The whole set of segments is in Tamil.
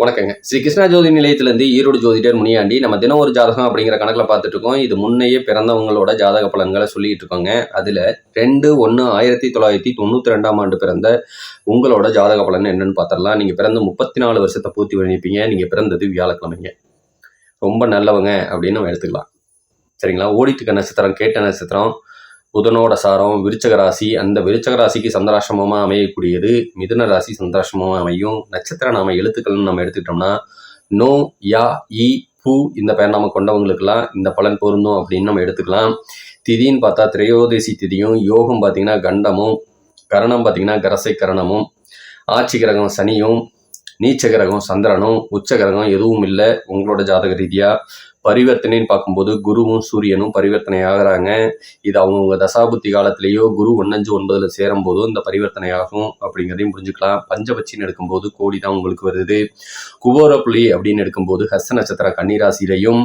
வணக்கங்க. ஸ்ரீ கிருஷ்ணா ஜோதி நிலையத்திலேருந்து ஈரோடு ஜோதிடர் முனியாண்டி நம்ம தினம் ஒரு ஜாதகம் அப்படிங்கிற கணக்கில் பார்த்துட்டு இருக்கோம் இது முன்னையே பிறந்தவங்களோட ஜாதக பலன்களை சொல்லிட்டு இருக்கோங்க அதில் ரெண்டு ஒன்று ஆயிரத்தி தொள்ளாயிரத்தி தொண்ணூற்றி ரெண்டாம் ஆண்டு பிறந்த உங்களோட ஜாதக பலன் என்னன்னு பார்த்துடலாம். நீங்கள் பிறந்த முப்பத்தி நாலு வருஷத்தை பூர்த்தி பண்ணிப்பீங்க நீங்கள் பிறந்தது வியாழக்கிழமைங்க. ரொம்ப நல்லவங்க அப்படின்னு நம்ம எடுத்துக்கலாம். சரிங்களா? ஓடிட்டுக்க நட்சத்திரம் கேட்ட நட்சத்திரம் புதனோட சாரம் விருச்சக ராசி அந்த விருச்சக ராசிக்கு சந்திராசிரமமாக அமையக்கூடியது மிதுன ராசி சந்திராசிரமமாக அமையும். நட்சத்திர நாம எழுத்துக்கள்னு நம்ம எடுத்துக்கிட்டோம்னா நோ யா இ பூ இந்த பெயர் நாம கொண்டவங்களுக்கெல்லாம் இந்த பலன் பொருந்தும் அப்படின்னு நம்ம எடுத்துக்கலாம். திதின்னு பார்த்தா திரையோதசி திதியும் யோகம் பார்த்தீங்கன்னா கண்டமும் கரணம் பார்த்தீங்கன்னா கரசை கரணமும் ஆட்சி கிரகம் சனியும் நீச்ச கிரகம் சந்திரனும் உச்ச கிரகம் எதுவும் இல்லை. உங்களோட ஜாதக ரீதியாக பரிவர்த்தனைன்னு பார்க்கும்போது குருவும் சூரியனும் பரிவர்த்தனை ஆகுறாங்க. இது அவங்கவுங்க தசாபுத்தி காலத்திலேயோ குரு ஒன்னஞ்சு ஒன்பதில் சேரும் போதும் இந்த பரிவர்த்தனை ஆகும் அப்படிங்கிறதையும் புரிஞ்சுக்கலாம். பஞ்சபட்சின்னு எடுக்கும்போது கோடி தான் உங்களுக்கு வருது. குபோர புலி அப்படின்னு எடுக்கும்போது ஹஸ்த நட்சத்திரம் கன்னிராசியிலையும்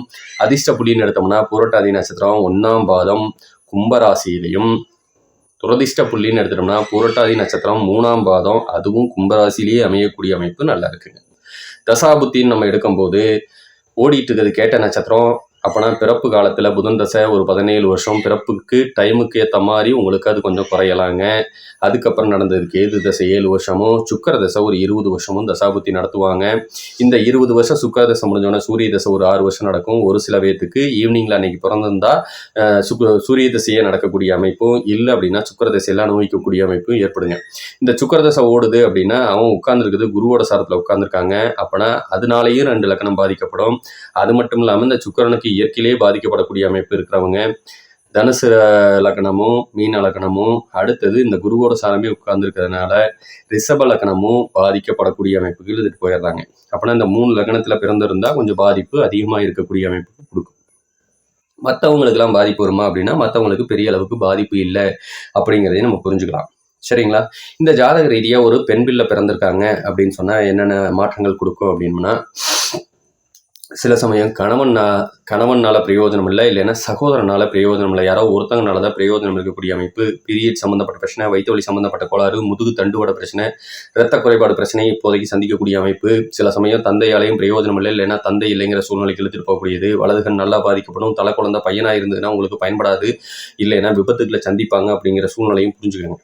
அதிர்ஷ்ட புலின்னு எடுத்தோம்னா புரட்டாதி நட்சத்திரம் ஒன்னாம் பாதம் கும்பராசியிலையும் துரதிர்ஷ்ட புள்ளின்னு எடுத்துட்டோம்னா புரட்டாதி நட்சத்திரம் மூணாம் பாதம் அதுவும் கும்பராசிலேயே அமையக்கூடிய அமைப்பு நல்லா இருக்குங்க. தசாபுத்தின்னு நம்ம எடுக்கும்போது ஓடிட்டு இருக்கிறது கேட்ட நட்சத்திரம். அப்போனா பிறப்பு காலத்தில் புதன் தசை ஒரு பதினேழு வருஷம். பிறப்புக்கு டைமுக்கு ஏற்ற மாதிரி உங்களுக்கு அது கொஞ்சம் குறையலாங்க. அதுக்கப்புறம் நடந்தது கேது தசை ஏழு வருஷமும் சுக்கர தசை ஒரு இருபது வருஷமும் தசாபுத்தி நடத்துவாங்க. இந்த இருபது வருஷம் சுக்கர தசை முடிஞ்சோடனே சூரிய தசை ஒரு ஆறு வருஷம் நடக்கும். ஒரு சில பேர்த்துக்கு ஈவினிங்கில் அன்னைக்கு பிறந்திருந்தா சுக் சுக்க சூரிய தசையே நடக்கக்கூடிய அமைப்பும் இல்லை அப்படின்னா சுக்கர தசையெல்லாம் அனுபவிக்கக்கூடிய அமைப்பும் ஏற்படுங்க. இந்த சுக்கர தசை ஓடுது அப்படின்னா அவன் உட்கார்ந்துருக்குது குருவோட சாரத்தில் உட்காந்துருக்காங்க அப்போனா அதனாலேயும் ரெண்டு லக்கணம் பாதிக்கப்படும். அது மட்டும் இல்லாமல் இந்த சுக்கரனுக்கு இயற்கையிலேயே பாதிக்கப்படக்கூடிய அமைப்பு இருக்கிறவங்க தனுசு லக்கணமும் மீன லக்கணமும் அடுத்தது இந்த குருவோட சாரமே உட்கார்ந்துருக்கிறதுனால ரிஷப லக்கணமும் பாதிக்கப்படக்கூடிய அமைப்புகள் இதுக்கு போயிடுறாங்க. அப்படின்னா இந்த மூணு லக்கணத்தில் பிறந்திருந்தா கொஞ்சம் பாதிப்பு அதிகமாக இருக்கக்கூடிய அமைப்பு கொடுக்கும். மற்றவங்களுக்கெல்லாம் பாதிப்பு வருமா அப்படின்னா மற்றவங்களுக்கு பெரிய அளவுக்கு பாதிப்பு இல்லை அப்படிங்கிறதையும் நம்ம புரிஞ்சுக்கலாம். சரிங்களா? இந்த ஜாதக ரீதியாக ஒரு பெண் பிள்ளை பிறந்திருக்காங்க அப்படின்னு சொன்னால் என்னென்ன மாற்றங்கள் கொடுக்கும் அப்படின்னா சில சமயம் கணவன் கணவனால் பிரயோஜனம் இல்லை இல்லைன்னா சகோதரனால் பிரயோஜனம் இல்லை. யாரோ ஒருத்தங்கனால தான் பிரயோஜனம் இருக்கக்கூடிய அமைப்பு பீரியட் சம்மந்தப்பட்ட பிரச்சனை வயிற்று வலி சம்மந்தப்பட்ட கோளாறு முதுகு தண்டுவட பிரச்சனை இரத்த குறைபாடு பிரச்சனை இப்போதைக்கு சந்திக்கக்கூடிய அமைப்பு. சில சமயம் தந்தையாலையும் பிரயோஜனம் இல்லை இல்லைன்னா தந்தை இல்லைங்கிற சூழ்நிலைக்கு இழுத்துட்டு போகக்கூடியது. வலதுகள் நல்லா பாதிக்கப்படும். தலை குழந்தை பையனாக இருந்ததுன்னா உங்களுக்கு பயன்படாது. இல்லைன்னா விபத்துக்களை சந்திப்பாங்க அப்படிங்கிற சூழ்நிலையும் புரிஞ்சுக்கணும்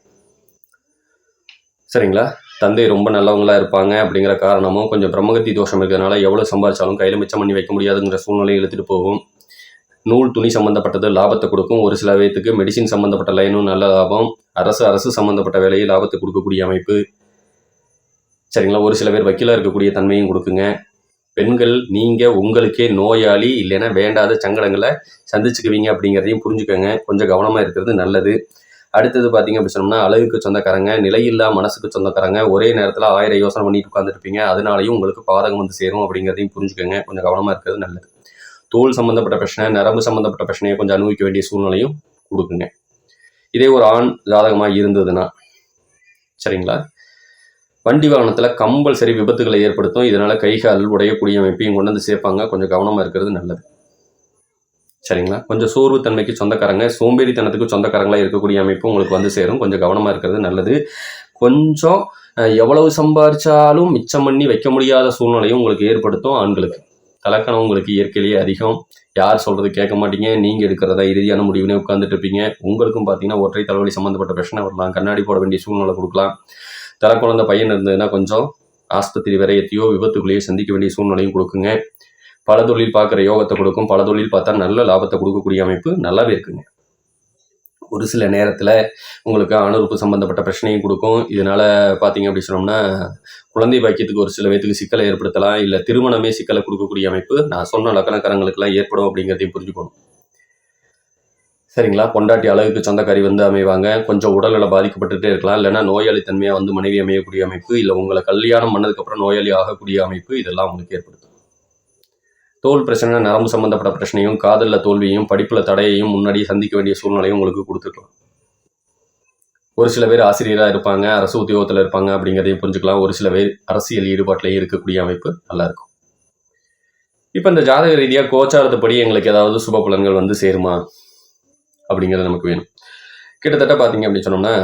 சரிங்களா? தந்தை ரொம்ப நல்லவங்களா இருப்பாங்க அப்படிங்கிற காரணமும் கொஞ்சம் பிரம்மகத்தி தோஷம் இருக்கிறதுனால எவ்வளோ சம்பாதிச்சாலும் கையில் மிச்சம் பண்ணி வைக்க முடியாதுங்கிற சூழ்நிலையை இழுத்துட்டு போகும். நூல் துணி சம்மந்தப்பட்டது லாபத்தை கொடுக்கும். ஒரு சில பேர்த்துக்கு மெடிசின் சம்மந்தப்பட்ட லைனும் நல்ல லாபம். அரசு அரசு சம்மந்தப்பட்ட வேலையை லாபத்தை கொடுக்கக்கூடிய அமைப்பு. சரிங்களா? ஒரு சில பேர் வக்கீலாக இருக்கக்கூடிய தன்மையும் கொடுக்குங்க. பெண்கள் நீங்கள் உங்களுக்கே நோயாளி இல்லைன்னா வேண்டாத சங்கடங்களை சந்திச்சுக்குவீங்க அப்படிங்கிறதையும் புரிஞ்சுக்கோங்க. கொஞ்சம் கவனமாக இருக்கிறது நல்லது. அடுத்தது பார்த்தீங்க அப்படி சொன்னோம்னா அழகுக்கு சொந்தக்காரங்க நிலையில்லா மனசுக்கு சொந்தக்காரங்க ஒரே நேரத்தில் ஆயிரம் யோசனை பண்ணிட்டு உட்காந்துருப்பீங்க அதனாலையும் உங்களுக்கு பாதகம் வந்து சேரும் அப்படிங்கிறதையும் புரிஞ்சுக்கோங்க. கொஞ்சம் கவனமாக இருக்கிறது நல்லது. தோல் சம்மந்தப்பட்ட பிரச்சனை நரம்பு சம்மந்தப்பட்ட பிரச்சனையை கொஞ்சம் அனுபவிக்க வேண்டிய சூழ்நிலையும் கொடுக்குங்க. இதே ஒரு ஆண் ஜாதகமாக இருந்ததுன்னா சரிங்களா? வண்டி வாகனத்தில் கம்பல்சரி விபத்துகளை ஏற்படுத்தும். இதனால் கைகால் உடையக்கூடிய அமைப்பையும் கொண்டு வந்து சேர்ப்பாங்க. கொஞ்சம் கவனமாக இருக்கிறது நல்லது. சரிங்களா? கொஞ்சம் சோர்வுத்தன்மைக்கு சொந்தக்காரங்க சோம்பேறித்தனத்துக்கு சொந்தக்காரங்களாக இருக்கக்கூடிய அமைப்பு உங்களுக்கு வந்து சேரும். கொஞ்சம் கவனமாக இருக்கிறது நல்லது. கொஞ்சம் எவ்வளவு சம்பாரிச்சாலும் மிச்சம் பண்ணி வைக்க முடியாத சூழ்நிலையும் உங்களுக்கு ஏற்படுத்தும் ஆண்களுக்கு. கலக்கணம் உங்களுக்கு இயற்கையிலேயே அதிகம். யார் சொல்கிறது கேட்க மாட்டீங்க. நீங்கள் எடுக்கிறதா இறுதியான முடிவுனே உட்காந்துட்டு இருப்பீங்க. உங்களுக்கும் பார்த்தீங்கன்னா ஒற்றை தலைவலி சம்மந்தப்பட்ட பிரச்சனை வரலாம். கண்ணாடி போட வேண்டிய சூழ்நிலை கொடுக்கலாம். தலை குழந்தை பையன் இருந்ததுன்னா கொஞ்சம் ஆஸ்பத்திரி விரயத்தையோ விபத்துக்குள்ளேயோ சந்திக்க வேண்டிய சூழ்நிலையும் கொடுக்குங்க. பல தொழில் பார்க்குற யோகத்தை கொடுக்கும். பல தொழில் பார்த்தா நல்ல லாபத்தை கொடுக்கக்கூடிய அமைப்பு நல்லாவே இருக்குங்க. ஒரு சில நேரத்தில் உங்களுக்கு அணுறுப்பு சம்மந்தப்பட்ட பிரச்சனையும் கொடுக்கும். இதனால் பார்த்தீங்க அப்படி சொன்னோம்னா குழந்தை பாக்கியத்துக்கு ஒரு சில பேத்துக்கு சிக்கலை ஏற்படுத்தலாம். இல்லை திருமணமே சிக்கலை கொடுக்கக்கூடிய அமைப்பு. நான் சொன்ன லக்கணக்காரங்களுக்கெல்லாம் ஏற்படும் அப்படிங்கிறதையும் புரிஞ்சுக்கணும். சரிங்களா? பொண்டாட்டி அழகுக்கு சொந்தக்காரி வந்து அமைவாங்க. கொஞ்சம் உடல்நல பாதிக்கப்பட்டுட்டே இருக்கலாம். இல்லைன்னா நோயாளி தன்மையாக வந்து மனைவி அமையக்கூடிய அமைப்பு. இல்லை உங்களை கல்யாணம் பண்ணதுக்கப்புறம் நோயாளி ஆகக்கூடிய அமைப்பு. இதெல்லாம் உங்களுக்கு ஏற்படுத்தும். தோல் பிரச்சனை நரம்பு சம்மந்தப்பட்ட பிரச்சனையும் காதலில் தோல்வியும் படிப்பில் தடையையும் முன்னாடி சந்திக்க வேண்டிய சூழ்நிலையும் உங்களுக்கு கொடுத்துருக்கலாம். ஒரு சில பேர் ஆசிரியராக இருப்பாங்க அரசு உத்தியோகத்தில் இருப்பாங்க அப்படிங்கிறதையும் புரிஞ்சுக்கலாம். ஒரு சில பேர் அரசியல் ஈடுபாட்டிலையும் இருக்கக்கூடிய அமைப்பு நல்லா இருக்கும். இப்போ இந்த ஜாதக ரீதியாக கோச்சாரத்துப்படி எங்களுக்கு ஏதாவது சுப பலன்கள் வந்து சேருமா அப்படிங்கிறது நமக்கு வேணும். கிட்டத்தட்ட பார்த்தீங்க அப்படின்னு சொன்னோம்னா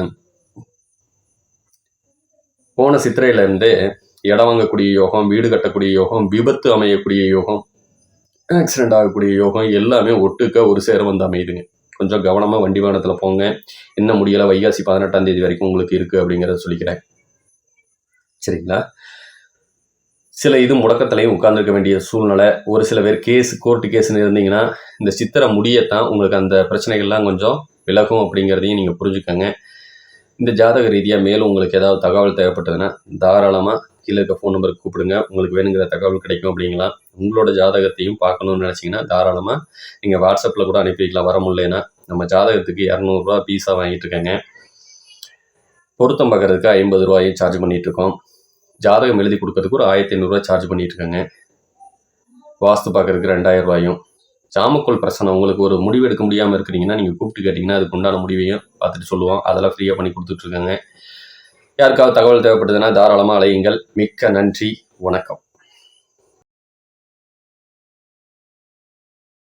போன சித்திரையிலேருந்து இடம் வாங்கக்கூடிய யோகம் வீடு கட்டக்கூடிய யோகம் விபத்து அமையக்கூடிய யோகம் ஆக்சிடென்ட் ஆகக்கூடிய யோகம் எல்லாமே ஒட்டுக்க ஒரு சேர வந்து அமையுதுங்க. கொஞ்சம் கவனமாக வண்டி வாகனத்தில் போங்க. என்ன முடியலை வைகாசி பதினெட்டாம் தேதி வரைக்கும் உங்களுக்கு இருக்குது அப்படிங்கிறத சொல்லிக்கிறேன். சரிங்களா? சில இது முடக்கத்திலையும் உட்கார்ந்திருக்க வேண்டிய சூழ்நிலை. ஒரு சில பேர் கேஸ் கோர்ட்டு கேஸ்னு இருந்தீங்கன்னா இந்த சித்திரை முடியத்தான் உங்களுக்கு அந்த பிரச்சனைகள்லாம் கொஞ்சம் விலகும் அப்படிங்கிறதையும் நீங்கள் புரிஞ்சுக்கோங்க. இந்த ஜாதக ரீதியாக மேலும் உங்களுக்கு ஏதாவது தகவல் தேவைப்பட்டதுன்னா தாராளமாக கீழே இருக்க ஃபோன் நம்பருக்கு கூப்பிடுங்க. உங்களுக்கு வேணுங்கிற தகவல் கிடைக்கும் அப்படிங்களா உங்களோட ஜாதகத்தையும் பார்க்கணும்னு நினச்சிங்கன்னா தாராளமாக நீங்கள் வாட்ஸ்அப்பில் கூட அனுப்பி வைக்கலாம் வர முடியலன்னா நம்ம ஜாதகத்துக்கு இரநூறுவா பீஸாக வாங்கிட்டு இருக்கேங்க. பொருத்தம் பார்க்கறதுக்கு ஐம்பது ரூபாயும் சார்ஜ் பண்ணிட்டு இருக்கோம். ஜாதகம் எழுதி கொடுக்கறதுக்கு ஒரு ஆயிரத்தி ஐநூறுரூவா சார்ஜ் பண்ணிட்டு இருக்கேங்க. வாஸ்து பார்க்கறதுக்கு ரெண்டாயிரம் ரூபாயும். ஜாமக்கோல் பிரச்சனை உங்களுக்கு ஒரு முடிவு எடுக்க முடியாமல் இருக்கிறீங்கன்னா நீங்கள் கூப்பிட்டு கேட்டிங்கன்னா அதுக்கு உண்டான முடிவையும் பார்த்துட்டு சொல்லுவோம். அதெல்லாம் ஃப்ரீயாக பண்ணி கொடுத்துட்ருக்காங்க யாருக்காவது தகவல் தேவைப்படுதுன்னா தாராளமாக அலையுங்கள். மிக்க நன்றி. வணக்கம்.